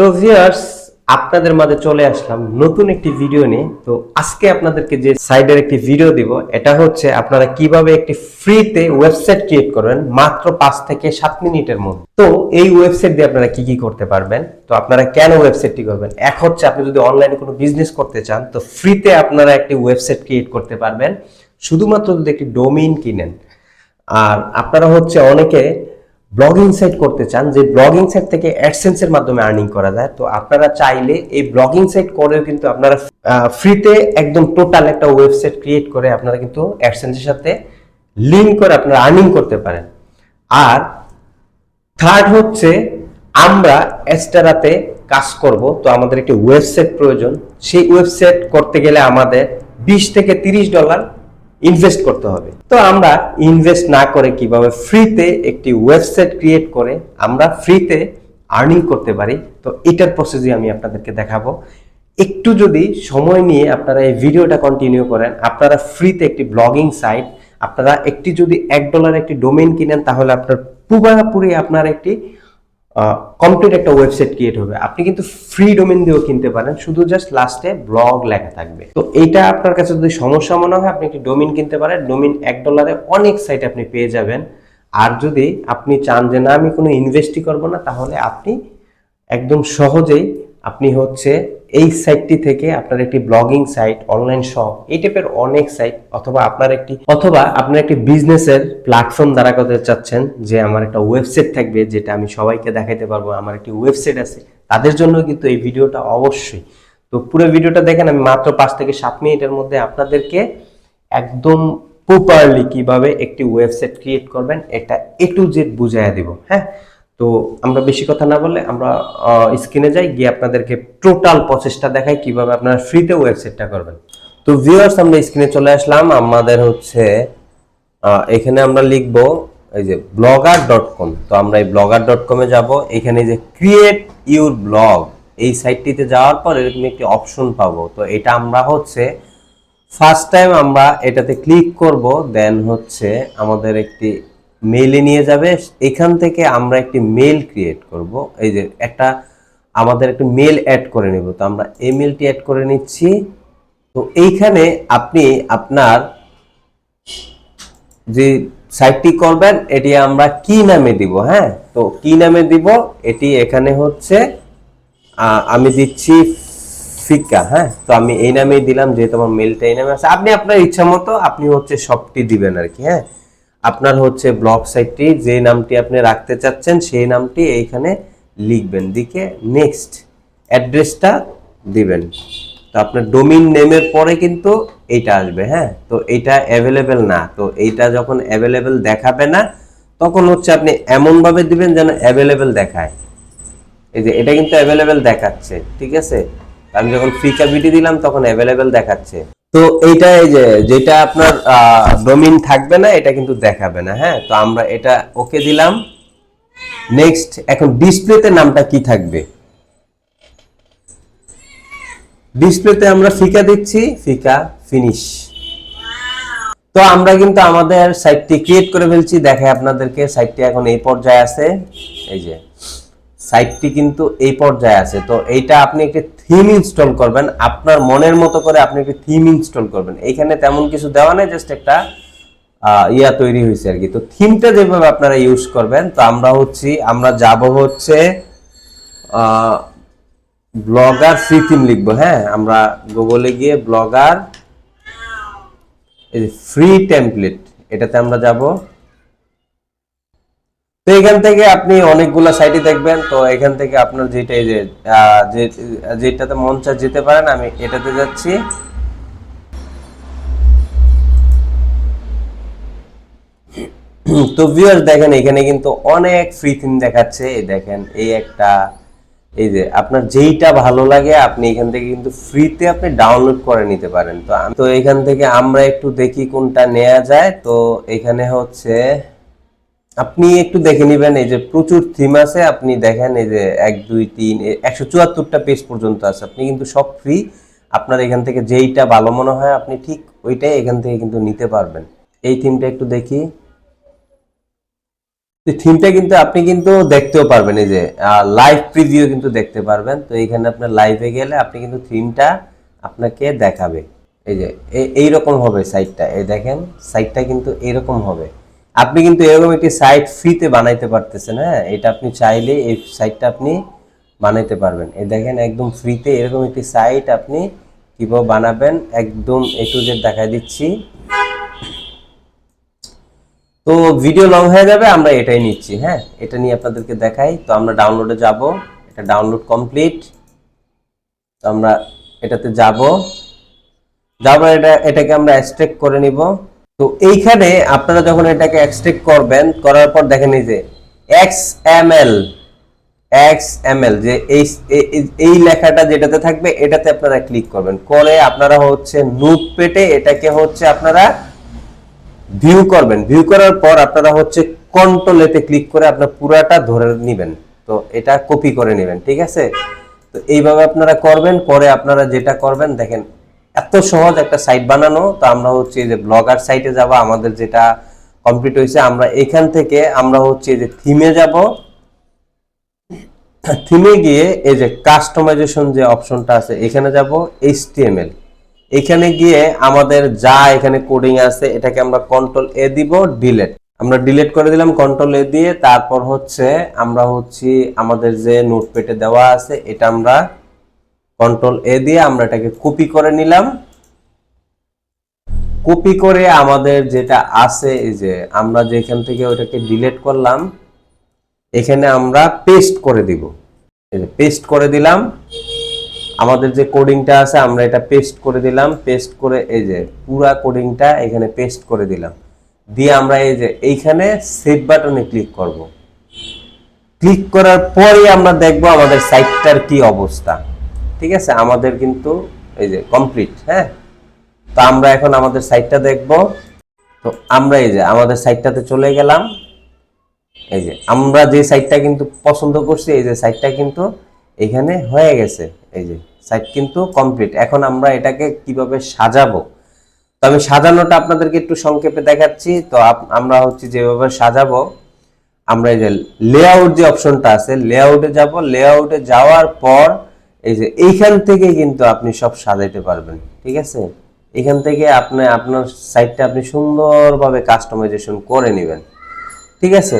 তো ভিউয়ার্স আপনাদের মাঝে চলে আসলাম নতুন একটি ভিডিও নিয়ে। তো আজকে আপনাদেরকে যে সাইডের একটি ভিডিও দিব, এটা হচ্ছে আপনারা কীভাবে একটি ফ্রিতে ওয়েবসাইট ক্রিয়েট করবেন মাত্র পাঁচ থেকে সাত মিনিটের মধ্যে। তো এই ওয়েবসাইট দিয়ে আপনারা কি কি করতে পারবেন? তো আপনারা কেন ওয়েবসাইটটি করবেন? এক হচ্ছে আপনি যদি অনলাইনে কোনো বিজনেস করতে চান, তো ফ্রিতে আপনারা একটি ওয়েবসাইট ক্রিয়েট করতে পারবেন। শুধুমাত্র যদি একটি ডোমেইন কিনেন। আর আপনারা হচ্ছে অনেকে ব্লগিং সাইট করতে চান, যে ব্লগিং সাইট থেকে অ্যাডসেন্সের মাধ্যমে আর্নিং করা যায়, তো আপনারা চাইলে এই ব্লগিং সাইট করেও কিন্তু আপনারা ফ্রিতে একদম টোটাল একটা ওয়েবসাইট ক্রিয়েট করে আপনারা কিন্তু অ্যাডসেন্সের সাথে লিঙ্ক করে আপনারা আর্নিং করতে পারেন। আর থার্ড হচ্ছে, আমরা এক্সট্রাতে কাজ করব, তো আমাদের একটি ওয়েবসাইট প্রয়োজন। সেই ওয়েবসাইট করতে গেলে আমাদের বিশ থেকে তিরিশ ডলার ইনভেস্ট করতে হবে। তো আমরা ইনভেস্ট না করে কীভাবে ফ্রিতে একটি ওয়েবসাইট ক্রিয়েট করে আমরা ফ্রিতে আর্নিং করতে পারি, তো এটার প্রসেসই আমি আপনাদেরকে দেখাবো। একটু যদি সময় নিয়ে আপনারা এই ভিডিওটা কন্টিনিউ করেন, আপনারা ফ্রিতে একটি ব্লগিং সাইট আপনারা একটি যদি এক ডলার একটি ডোমেন কিনেন, তাহলে আপনার পুরোপুরি আপনার একটি কমপ্লিট একটা ওয়েবসাইট ক্রিয়েট হবে। আপনি কিন্তু ফ্রি ডোমেন দিয়েও কিনতে পারেন, শুধু জাস্ট লাস্টে ব্লগ লেখা থাকবে। তো এটা আপনার কাছে যদি সমস্যা মনে হয়, আপনি একটি ডোমিন কিনতে পারেন। ডোমিন এক ডলারে অনেক সাইট আপনি পেয়ে যাবেন। আর যদি আপনি চান যে, না, আমি কোনো ইনভেস্টই করব না, তাহলে আপনি একদম সহজেই আপনি হচ্ছে এই সাইটটি থেকে আপনার একটি ব্লগিং সাইট অনলাইন শপ এই টাইপের অনেক সাইট অথবা আপনার একটি, অথবা আপনার একটি বিজনেসের প্ল্যাটফর্ম দ্বারা করতে চাচ্ছেন যে আমার একটা ওয়েবসাইট থাকবে যেটা আমি সবাইকে দেখাইতে পারব, আমার একটি ওয়েবসাইট আছে, তাদের জন্য কিন্তু এই ভিডিওটা অবশ্যই। তো পুরো ভিডিওটা দেখেন, আমি মাত্র পাঁচ থেকে সাত মিনিটের মধ্যে আপনাদেরকে একদম প্রপারলি কীভাবে একটি ওয়েবসাইট ক্রিয়েট করবেন, এটা এ টু জেড বুঝাইয়া দিব হ্যাঁ? তো আমরা বেশি কথা না বলে আমরা স্ক্রিনে যাই, গিয়ে আপনাদেরকে টোটাল প্রসেসটা দেখাই কীভাবে আপনারা ফ্রিতে ওয়েবসাইটটা করবেন। তো ভিউয়ার্স আমরা স্ক্রিনে চলে আসলাম। আমাদের হচ্ছে এখানে আমরা লিখব এই যে ব্লগার ডট কম তো আমরা এই ব্লগার ডট কমে যাব। এখানে যে ক্রিয়েট ইউর ব্লগ এই সাইটটিতে যাওয়ার পর এরকম একটি অপশন পাবো। তো এটা আমরা হচ্ছে ফার্স্ট টাইম আমরা এটাতে ক্লিক করব। দেন হচ্ছে আমাদের একটি মেইলে নিয়ে যাবে। এখান থেকে আমরা একটি মেল ক্রিয়েট করব। এই যে একটা, আমাদের একটা মেল অ্যাড করে নেব। তো আমরা এই মেলটি অ্যাড করে নিচ্ছি। তো এইখানে আপনি আপনার যে সাইটটি করবেন, এটি আমরা কি নামে দিব হ্যাঁ? তো কি নামে দিব? এটি এখানে হচ্ছে আমি দিচ্ছি ফিকা হ্যাঁ? তো আমি এই নামেই দিলাম, যেহেতু আমার মেলটা এই নামে আছে। আপনি আপনার ইচ্ছা মতো আপনি হচ্ছে সবটি দিবেন আর কি হ্যাঁ? আপনার হচ্ছে ব্লক সাইটটি যে নামটি আপনি রাখতে চাচ্ছেন, সেই নামটি এইখানে লিখবেন। দিকে নেক্সট অ্যাড্রেসটা দিবেন। তো আপনার ডোমিন নেমের পরে কিন্তু এইটা আসবে হ্যাঁ? তো এইটা অ্যাভেলেবেল না। তো এইটা যখন অ্যাভেলেবেল দেখাবে না, তখন হচ্ছে আপনি এমন ভাবে দিবেন যেন অ্যাভেলেবেল দেখায়। এই যে এটা কিন্তু অ্যাভেলেবেল দেখাচ্ছে, ঠিক আছে? আমি যখন ফিকা বিটি দিলাম, তখন অ্যাভেলেবেল দেখাচ্ছে। তো এইটা এই যে, যেটা আপনার ডোমিন থাকবে না, এটা কিন্তু দেখাবে না হ্যাঁ? তো আমরা এটা ওকে দিলাম। নেক্সট এখন ডিসপ্লেতে নামটা কি থাকবে? ডিসপ্লেতে আমরা ফিকা দিচ্ছি, ফিকা ফিনিশ। তো আমরা কিন্তু আমাদের সাইটটি ক্রিয়েট করে ফেলছি। দেখে আপনাদেরকে, সাইটটি এখন এই পর্যায়ে আছে। এই যে। সাইটটি কিন্তু এই পর্যায়ে আছে। তো এইটা আপনি একটি থিম ইনস্টল করবেন। আপনার মনের মতো করে আপনি একটি থিম ইনস্টল করবেন। এইখানে তেমন কিছু দেওয়া নেই জাস্ট একটা ইয়া তৈরি হয়েছে আর কি। তো থিমটা যেভাবে আপনারা ইউজ করবেন, তো আমরা হচ্ছি, আমরা যাব হচ্ছে ব্লগার ফ্রি থিম লিখব হ্যাঁ? আমরা গুগলে গিয়ে ব্লগার ফ্রি টেমপ্লেট এটাতে আমরা যাব। তো এখান থেকে আপনি অনেকগুলা সাইটে দেখবেন। তো এখান থেকে আপনার যেটা যে যেটাতে মন চা যেতে পারেন, আমি এটাতে যাচ্ছি। তো ভিউয়ার্স দেখেন, এখানে কিন্তু অনেক ফ্রি থিম দেখাচ্ছে। এই দেখেন, এই একটা, এই যে, আপনার যেইটা ভালো লাগে, আপনি এখান থেকে কিন্তু ফ্রিতে আপনি ডাউনলোড করে নিতে পারেন। তো তো এখান থেকে আমরা একটু দেখি কোনটা নেওয়া যায়। তো এখানে হচ্ছে আপনি একটু দেখে নেবেন, এই যে প্রচুর থিম আছে, আপনি দেখেন এই যে এক, দুই, তিন একশো চুয়াত্তরটা পেজ পর্যন্ত আছে। আপনি কিন্তু সব ফ্রি আপনার এখান থেকে যেইটা ভালো মনে হয়, আপনি ঠিক ওইটাই এখান থেকে কিন্তু নিতে পারবেন। এই থিমটা একটু দেখি। থিমটা কিন্তু আপনি কিন্তু দেখতেও পারবেন, এই যে লাইভ প্রিভিউ কিন্তু দেখতে পারবেন। তো এইখানে আপনার লাইভে গেলে আপনি কিন্তু থিমটা আপনাকে দেখাবে। এই যে এইরকম হবে সাইটটা এই দেখেন সাইটটা কিন্তু এরকম হবে। আপনি কিন্তু এরকম একটি সাইট ফ্রিতে বানাইতে পারতেছেন হ্যাঁ? এটা আপনি চাইলে এই সাইটটা আপনি বানাইতে পারবেন। এই দেখেন, একদম ফ্রিতে এরকম একটি সাইট আপনি কীভাবে বানাবেন, একদম এ টু জেড দেখাই দিচ্ছি। তো ভিডিও লং হয়ে যাবে, আমরা এটাই নিচ্ছি হ্যাঁ? এটা নিয়ে আপনাদেরকে দেখাই। তো আমরা ডাউনলোডে যাব। এটা ডাউনলোড কমপ্লিট তো আমরা এটাতে যাব। যাবার এটা, এটাকে আমরা এক্সট্রাক্ট করে নিব। তো এইখানে আপনারা যখন এটাকে এক্সট্রাক্ট করবেন, করার পর দেখেন এই যে X M L X M L যে এই, এই- লেখাটা যেটাতে থাকবে, এটাতে আপনারা ক্লিক করবেন। করে আপনারা হচ্ছে নোট পেটে এটাকে হচ্ছে আপনারা ভিউ করবেন। ভিউ করার পর আপনারা হচ্ছে কন্ট্রোল এতে ক্লিক করে আপনার পুরাটা ধরে নেবেন। তো এটা কপি করে নেবেন, ঠিক আছে? তো এইভাবে আপনারা করবেন করে আপনারা যেটা করবেন, দেখেন এত সহজ একটা সাইট বানানো। তো আমরা হচ্ছে যে ব্লগার সাইটে যাব, আমাদের যেটা কমপ্লিট হয়েছে, আমরা এখান থেকে আমরা হচ্ছে যে থিমে যাব। থিমে গিয়ে এই যে কাস্টমাইজেশন যে অপশনটা আছে, এখানে যাব এইচটিএমএল এখানে গিয়ে আমাদের যা এখানে কোডিং আছে, এটাকে আমরা কন্ট্রোল এ দিব ডিলেট আমরা ডিলিট করে দিলাম কন্ট্রোল এ দিয়ে তারপর হচ্ছে আমরা হচ্ছে আমাদের যে নোটপ্যাডে দেওয়া আছে, এটা আমরা কন্ট্রোল এ দিয়ে আমরা এটাকে কপি করে নিলাম। কপি করে আমাদের যেটা আছে, এই যে আমরা যেখান থেকে ওটাকে ডিলিট করলাম, এখানে আমরা পেস্ট করে দিব। পেস্ট করে দিলাম। আমাদের যে কোডিংটা আছে, আমরা এটা পেস্ট করে দিলাম। পেস্ট করে এই যে পুরা কোডিংটা এখানে পেস্ট করে দিলাম। দিয়ে আমরা এই যে এইখানে সেভ বাটনে ক্লিক করব। ক্লিক করার পরে আমরা দেখব আমাদের সাইটটার কি অবস্থা। ঠিক আছে? আমাদের কিন্তু এই যে কমপ্লিট হ্যাঁ? তো আমরা এখন আমাদের সাইটটা দেখব। তো আমরা এই যে আমাদের সাইটটাতে চলে গেলাম। এই যে আমরা যে সাইটটা কিন্তু পছন্দ করছি, এই যে সাইটটা কিন্তু এখানে হয়ে গেছে। এই যে সাইট কিন্তু কমপ্লিট এখন আমরা এটাকে কীভাবে সাজাবো? তো আমি সাজানোটা আপনাদেরকে একটু সংক্ষেপে দেখাচ্ছি। তো আমরা হচ্ছে যেভাবে সাজাবো, আমরা এই যে লেআউট যে অপশনটা আছে লেআউটে যাব। লেআউটে যাওয়ার পর এই যে এইখান থেকে কিন্তু আপনি সব সাজাইতে পারবেন, ঠিক আছে? এখান থেকে আপনি, আপনার সাইটটা আপনি সুন্দরভাবে কাস্টমাইজেশন করে নেবেন, ঠিক আছে?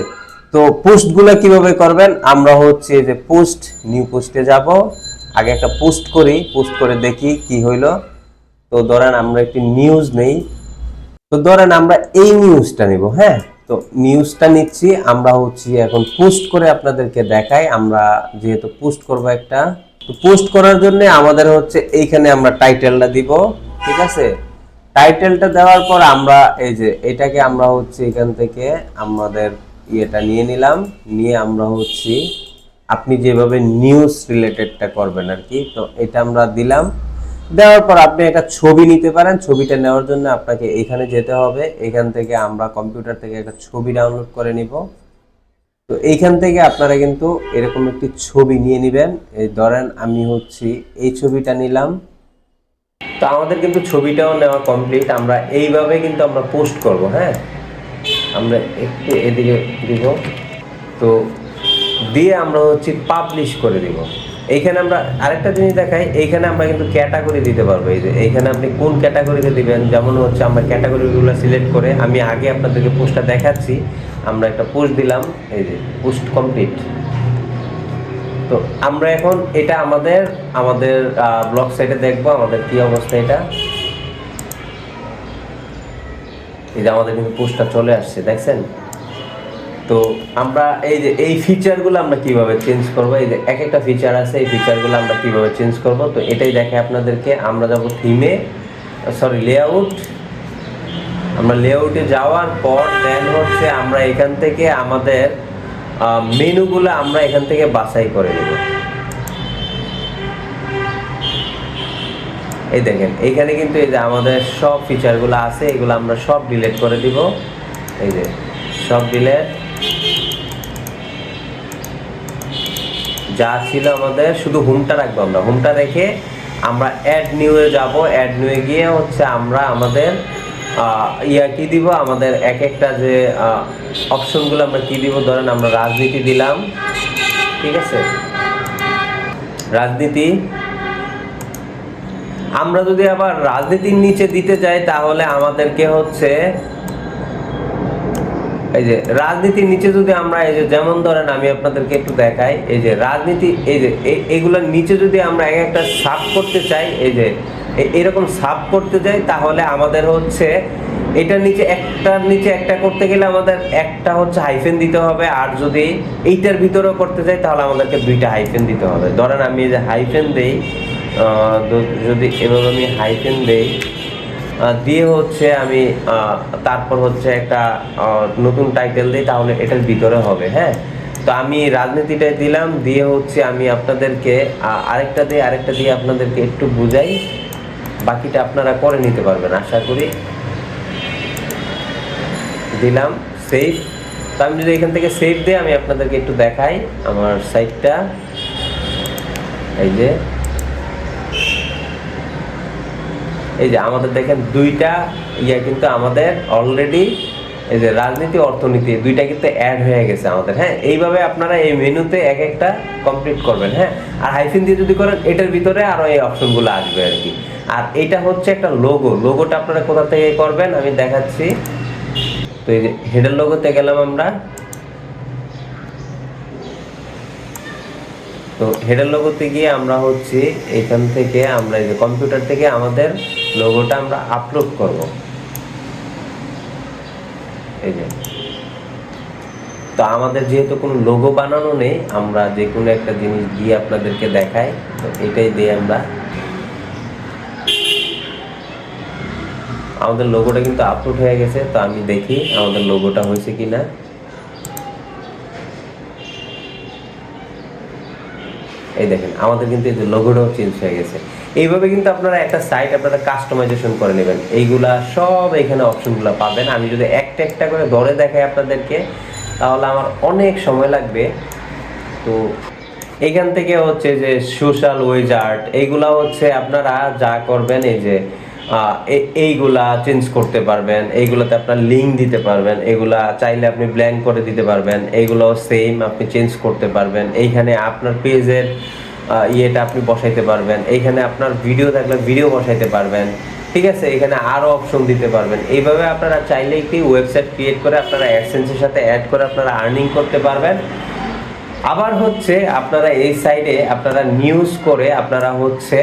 তো পোস্টগুলো কীভাবে করবেন? আমরা হচ্ছে যে পোস্ট নিউ পোস্টে যাব। আগে একটা পোস্ট করি, পোস্ট করে দেখি কি হইল। তো ধরেন আমরা একটি নিউজ নেই। তো ধরেন আমরা এই নিউজটা নিব হ্যাঁ? তো নিউজটা নিচ্ছি, আমরা হচ্ছে এখন পোস্ট করে আপনাদেরকে দেখাই। আমরা যেহেতু পোস্ট করব একটা পোস্ট করার জন্য আমাদের হচ্ছে এইখানে আমরা টাইটেলটা দিব, ঠিক আছে? টাইটেলটা দেওয়ার পর আমরা এই যে এটাকে আমরা হচ্ছে এখান থেকে আমাদের ইয়েটা নিয়ে নিলাম। নিয়ে আমরা হচ্ছে, আপনি যেভাবে নিউজ রিলেটেডটা করবেন আর কি, তো এটা আমরা দিলাম। দেওয়ার পর আপনি একটা ছবি নিতে পারেন, ছবিটা নেওয়ার জন্য আপনাকে এখানে যেতে হবে। এখান থেকে আমরা কম্পিউটার থেকে একটা ছবি ডাউনলোড করে নিব। তো এইখান থেকে আপনারা কিন্তু এরকম একটি ছবি নিয়ে নেবেন। এই ধরেন আমি হচ্ছে, এই ছবিটা নিলাম। তো আমাদের কিন্তু ছবিটাও নেওয়া কমপ্লিট আমরা এইভাবে কিন্তু আমরা পোস্ট করব হ্যাঁ? আমরা একটু এদিকে দিব। তো দিয়ে আমরা হচ্ছে পাবলিশ করে দিব। এইখানে আমরা আরেকটা জিনিস দেখাই, এইখানে আমরা কিন্তু ক্যাটাগরি দিতে পারব। এই যে এইখানে আপনি কোন ক্যাটাগরিতে দিবেন? যেমন হচ্ছে আমরা ক্যাটাগরিগুলো সিলেক্ট করে আমি আগে আপনাদেরকে পোস্টটা দেখাচ্ছি। আমরা একটা পোস্ট দিলাম, এই যে পোস্ট কমপ্লিট তো আমরা এখন এটা আমাদের আমাদের ব্লগ সাইটে দেখব, আমাদের কি অবস্থা এটা। এই যে আমাদের কিন্তু পোস্টটা চলে আসছে, দেখছেন? তো আমরা এই যে, এই ফিচারগুলো আমরা কীভাবে চেঞ্জ করব, এই যে এক একটা ফিচার আছে, এই ফিচারগুলো আমরা কীভাবে চেঞ্জ করব, তো এটাই দেখে আপনাদেরকে, আমরা যাব থিমে সরি লেআউট আমরা লেআউটে যাওয়ার পর দেন হচ্ছে আমরা এখান থেকে আমাদের মেনুগুলো আমরা এখান থেকে বাছাই করে নেব। এই দেখেন এইখানে কিন্তু এই যে আমাদের সব ফিচারগুলো আছে, এগুলো আমরা সব ডিলিট করে দিব। এই যে, সব ডিলিট যা ছিল আমাদের, শুধু হোমটা রাখব আমরা। হোমটা রেখে আমরা অ্যাড নিউয়ে যাব। অ্যাড নিউয়ে গিয়ে হচ্ছে আমরা আমাদের ইয়া কি দিব? আমাদের এক একটা যে অপশনগুলো আমরা কি দিব? ধরেন আমরা রাজনীতি দিলাম। ঠিক আছে? রাজনীতি। আমরা যদি আবার রাজনীতির নিচে দিতে যাই, তাহলে আমাদেরকে হচ্ছে, এই যে, রাজনীতির নিচে যদি আমরা, এই যে, যেমন ধরেন আমি আপনাদেরকে একটু দেখাই, এই যে, রাজনীতি, এই যে এগুলোর নিচে যদি আমরা এক একটা সাব করতে চাই, এই যে এরকম সাব করতে যাই, তাহলে আমাদের হচ্ছে এটার নিচে একটার নিচে একটা করতে গেলে আমাদের একটা হচ্ছে হাইফেন দিতে হবে, আর যদি এইটার ভিতরেও করতে চাই তাহলে আমাদেরকে দুইটা হাইফেন দিতে হবে। ধরেন আমি যে হাইফেন দেই যদি এভাবে আমি হাইফেন দেই দিয়ে হচ্ছে আমি তারপর হচ্ছে একটা নতুন টাইটেল দিই, তাহলে এটার ভিতরে হবে হ্যাঁ? তো আমি রাজনীতিটাই দিলাম, দিয়ে হচ্ছে আমি আপনাদেরকে আরেকটা দিয়ে আরেকটা দিয়ে আপনাদেরকে একটু বুঝাই। বাকিটা আপনারা করে নিতে পারবেন, আশা করি। দিলাম সেভ তো আমি যদি এখান থেকে সেভ দিই, আমি আপনাদেরকে একটু দেখাই আমার সাইটটা এই যে। এই যে আমাদের দেখেন দুইটা ইয়া কিন্তু আমাদের অলরেডি এই যে রাজনীতি, অর্থনীতি দুইটা কিন্তু অ্যাড হয়ে গেছে আমাদের হ্যাঁ? এইভাবে আপনারা এই মেনুতে এক একটা কমপ্লিট করবেন হ্যাঁ? আর হাইফিন দিয়ে যদি করেন, এটার ভিতরে আরও এই অপশনগুলো আসবে আর কি। আর এটা হচ্ছে একটা লোগো লোগোটা আপনারা কোথা থেকে করবেন? আমি দেখাচ্ছি। তো এই যে হেডের লোগোতে গেলাম আমরা। তো হেডার লোগোতে গিয়ে আমরা হচ্ছে এখান থেকে আমরা এই যে কম্পিউটার থেকে আমাদের লোগোটা আমরা আপলোড করব। এই যে। তো আমাদের যেহেতু কোনো লোগো বানানো নেই, আমরা যে কোনো একটা জিনিস দিয়ে আপনাদেরকে দেখাই। তো এটাই দিয়ে আমরা আমাদের লোগোটা কিন্তু আপলোড হয়ে গেছে, তো আমি দেখি আমাদের লোগোটা হয়েছে কিনা। এই দেখেন, আমাদের কিন্তু এই যে লোগোটাও চেঞ্জ হয়ে গেছে। এইভাবে কিন্তু আপনারা একটা সাইট আপনারা কাস্টমাইজেশন করে নেবেন। এইগুলা সব এখানে অপশনগুলো পাবেন। আমি যদি একটা একটা করে ধরে দেখাই আপনাদেরকে, তাহলে আমার অনেক সময় লাগবে। তো এখান থেকে হচ্ছে যে সোশ্যাল ওয়েজার্ট এইগুলা হচ্ছে আপনারা যা করবেন এই যে এইগুলা চেঞ্জ করতে পারবেন, এইগুলাতে আপনার লিঙ্ক দিতে পারবেন, এগুলা চাইলে আপনি ব্ল্যাঙ্ক করে দিতে পারবেন এইগুলো সেম আপনি চেঞ্জ করতে পারবেন। এইখানে আপনার পেজের ইয়েটা আপনি বসাইতে পারবেন, এইখানে আপনার ভিডিও থাকলে ভিডিও বসাইতে পারবেন, ঠিক আছে? এখানে আরও অপশন দিতে পারবেন। এইভাবে আপনারা চাইলে একটি ওয়েবসাইট ক্রিয়েট করে আপনারা অ্যাডসেন্সের সাথে অ্যাড করে আপনারা আর্নিং করতে পারবেন। আবার হচ্ছে আপনারা এই সাইডে আপনারা নিউজ করে আপনারা হচ্ছে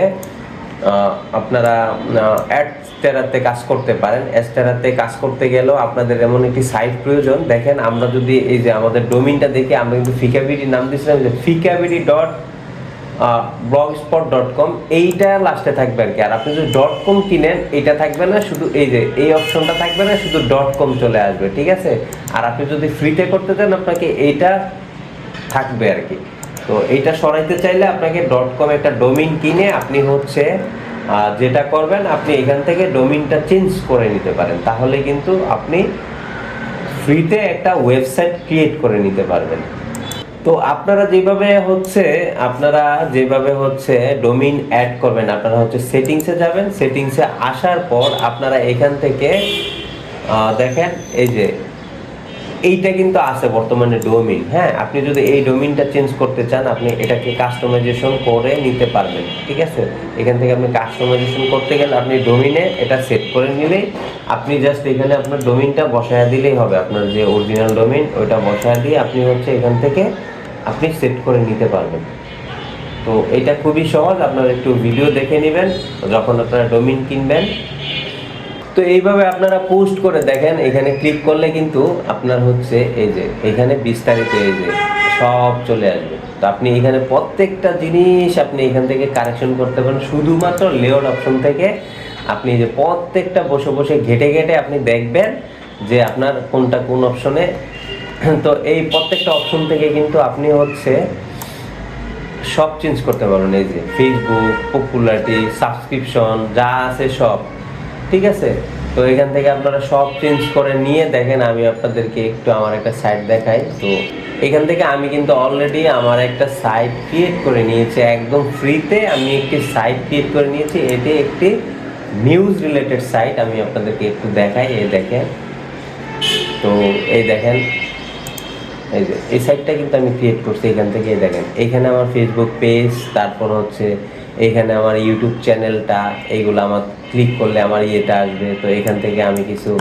আহ, অ্যাড অ্যাডস্টেরাতে কাজ করতে পারেন। অ্যাডস্টেরাতে কাজ করতে গেলেও আপনাদের এমন একটি সাইট প্রয়োজন। দেখেন আমরা যদি এই যে আমাদের ডোমিনটা দেখি আমরা কিন্তু ফিকাবিডি নাম দিয়েছিলাম যে ফিকাবিডি dot blogspot dot com এইটা লাস্টে থাকবে আর কি। আর আপনি যদি ডট কম কিনেন এটা থাকবে না শুধু এই যে এই অপশনটা থাকবে না শুধু ডট কম চলে আসবে ঠিক আছে? আর আপনি যদি ফ্রিতে করতে চান আপনাকে এইটা থাকবে আর কি। তো এইটা সরাইতে চাইলে আপনাকে ডট কম একটা ডোমিন কিনে আপনি হচ্ছে যেটা করবেন, আপনি এখান থেকে ডোমিনটা চেঞ্জ করে নিতে পারেন। তাহলে কিন্তু আপনি ফ্রিতে একটা ওয়েবসাইট ক্রিয়েট করে নিতে পারবেন। তো আপনারা যেভাবে হচ্ছে, আপনারা যেভাবে হচ্ছে ডোমিন অ্যাড করবেন, আপনারা হচ্ছে সেটিংসে যাবেন। সেটিংসে আসার পর আপনারা এখান থেকে দেখেন, এই যে এইটা কিন্তু আছে বর্তমানে ডোমিন হ্যাঁ? আপনি যদি এই ডোমিনটা চেঞ্জ করতে চান, আপনি এটাকে কাস্টমাইজেশন করে নিতে পারবেন, ঠিক আছে? এখান থেকে আপনি কাস্টমাইজেশন করতে গেলে আপনি ডোমিনে এটা সেট করে নিলেই আপনি জাস্ট এখানে আপনার ডোমিনটা বসায় দিলেই হবে। আপনার যে অরিজিনাল ডোমিন ওইটা বসায় দিয়ে আপনি হচ্ছে এখান থেকে আপনি সেট করে নিতে পারবেন। তো এটা খুবই সহজ, আপনারা একটু ভিডিও দেখে নেবেন, যখন আপনারা ডোমিন কিনবেন তো এইভাবে আপনারা পোস্ট করে দেখেন, এখানে ক্লিক করলে কিন্তু আপনার হচ্ছে এই যে, এখানে বিস্তারিত এই যে সব চলে আসবে। তো আপনি এখানে প্রত্যেকটা জিনিস আপনি এখান থেকে কারেকশন করতে পারেন। শুধুমাত্র লেয়ার অপশন থেকে আপনি যে প্রত্যেকটা বসে বসে ঘেটে ঘেটে আপনি দেখবেন যে আপনার কোনটা কোন অপশনে তো এই প্রত্যেকটা অপশন থেকে কিন্তু আপনি হচ্ছে সব চেঞ্জ করতে পারবেন। এই যে ফেসবুক পপুলারিটি সাবস্ক্রিপশন যা আছে সব। ঠিক আছে? তো এখান থেকে আপনারা সব চেঞ্জ করে নিয়ে দেখেন, আমি আপনাদেরকে একটু আমার একটা সাইট দেখাই। তো এখান থেকে আমি কিন্তু অলরেডি আমার একটা সাইট ক্রিয়েট করে নিয়েছি। একদম ফ্রিতে আমি একটি সাইট ক্রিয়েট করে নিয়েছি। এটি একটি নিউজ রিলেটেড সাইট আমি আপনাদেরকে একটু দেখাই। এই দেখেন। তো এই দেখেন। এই যে, এই সাইটটা কিন্তু আমি ক্রিয়েট করছি এখান থেকে। দেখেন, এখানে আমার ফেসবুক পেজ তারপর হচ্ছে এখানে আমার ইউটিউব চ্যানেলটা এইগুলো আমার ক্লিক করলে আমার ইয়েটা আসবে। তো এখান থেকে আমি কিছু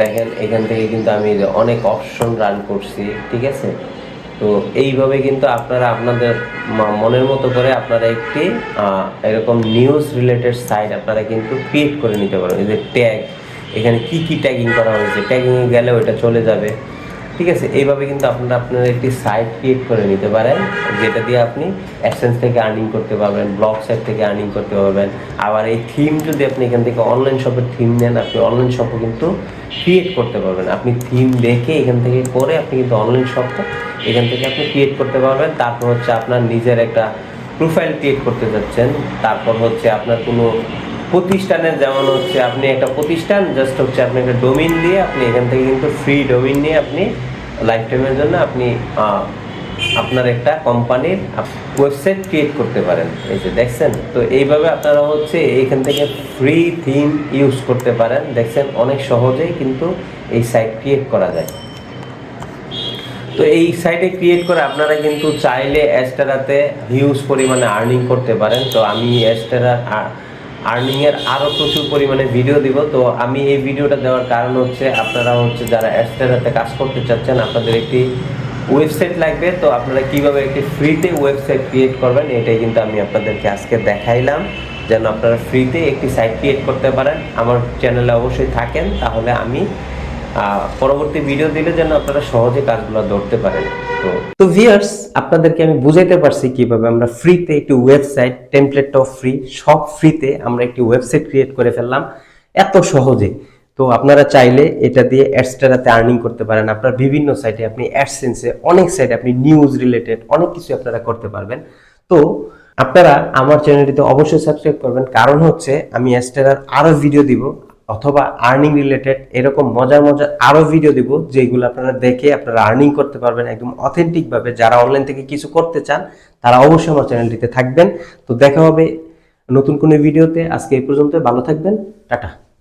দেখেন, এখান থেকে কিন্তু আমি অনেক অপশন রান করছি, ঠিক আছে? তো এইভাবে কিন্তু আপনারা আপনাদের মনের মতো করে আপনারা একটি এরকম নিউজ রিলেটেড সাইট আপনারা কিন্তু ক্রিয়েট করে নিতে পারবেন এই যে ট্যাগ এখানে কি কি ট্যাগিং করা হয়েছে? ট্যাগিংয়ে গেলে ওটা চলে যাবে। ঠিক আছে? এইভাবে কিন্তু আপনারা আপনার একটি সাইট ক্রিয়েট করে নিতে পারেন, যেটা দিয়ে আপনি অ্যাডসেন্স থেকে আর্নিং করতে পারবেন ব্লগ সাইট থেকে আর্নিং করতে পারবেন। আবার এই থিম যদি আপনি এখান থেকে অনলাইন শপের থিম নেন, আপনি অনলাইন শপও কিন্তু ক্রিয়েট করতে পারবেন। আপনি থিম দেখে এখান থেকে করে আপনি কিন্তু অনলাইন শপটা এখান থেকে আপনি ক্রিয়েট করতে পারবেন। তারপর হচ্ছে আপনার নিজের একটা প্রোফাইল ক্রিয়েট করতে যাচ্ছেন। তারপর হচ্ছে আপনার কোনো প্রতিষ্ঠানের যেমন হচ্ছে আপনি একটা প্রতিষ্ঠান জাস্ট হচ্ছে আপনি একটা ডোমিন দিয়ে আপনি এখান থেকে কিন্তু ফ্রি ডোমিন নিয়ে আপনি লাইফ টাইমের জন্য আপনি আপনার একটা কোম্পানির ওয়েবসাইট ক্রিয়েট করতে পারেন। এই যে দেখছেন? তো এইভাবে আপনারা হচ্ছে এইখান থেকে ফ্রি থিম ইউজ করতে পারেন। দেখছেন? অনেক সহজেই কিন্তু এই সাইট ক্রিয়েট করা যায়। তো এই সাইটে ক্রিয়েট করে আপনারা কিন্তু চাইলে অ্যাস্টারাতে হিউজ পরিমাণে আর্নিং করতে পারেন। তো আমি অ্যাস্টারা আর্নিংয়ের আরও প্রচুর পরিমাণে ভিডিও দিব। তো আমি এই ভিডিওটা দেওয়ার কারণ হচ্ছে আপনারা হচ্ছে যারা অ্যাডস্টারাতে কাজ করতে চাচ্ছেন, আপনাদের একটি ওয়েবসাইট লাগবে। তো আপনারা কীভাবে একটি ফ্রিতে ওয়েবসাইট ক্রিয়েট করবেন, এটাই কিন্তু আমি আপনাদেরকে আজকে দেখাইলাম। যেন আপনারা ফ্রিতে একটি সাইট ক্রিয়েট করতে পারেন। আমার চ্যানেলে অবশ্যই থাকেন, তাহলে আমি পরবর্তী ভিডিও দিলে যেন আপনারা সহজে কাজগুলো ধরতে পারেন। তো তো ভিউয়ার্স আপনাদেরকে আমি বুঝাইতে পারছি কীভাবে আমরা ফ্রিতে একটি ওয়েবসাইট টেমপ্লেটটাও ফ্রি সব ফ্রিতে আমরা একটি ওয়েবসাইট ক্রিয়েট করে ফেললাম। এত সহজে। তো আপনারা চাইলে এটা দিয়ে অ্যাডসটারাতে আর্নিং করতে পারেন। আপনার বিভিন্ন সাইটে আপনি অ্যাডসেন্সে অনেক সাইটে আপনি নিউজ রিলেটেড অনেক কিছু আপনারা করতে পারবেন। তো আপনারা আমার চ্যানেলটিতে অবশ্যই সাবস্ক্রাইব করবেন। কারণ হচ্ছে, আমি অ্যাস্টেরার আরও ভিডিও দিব। অথবা আর্নিং রিলেটেড এরকম মজার মজার আরও ভিডিও দিব যেগুলো আপনারা দেখে আপনারা আর্নিং করতে পারবেন একদম অথেন্টিকভাবে যারা অনলাইন থেকে কিছু করতে চান, তারা অবশ্যই আমার চ্যানেলটিতে থাকবেন। তো দেখা হবে নতুন কোনো ভিডিওতে আজকে এই পর্যন্ত ভালো থাকবেন। টাটা।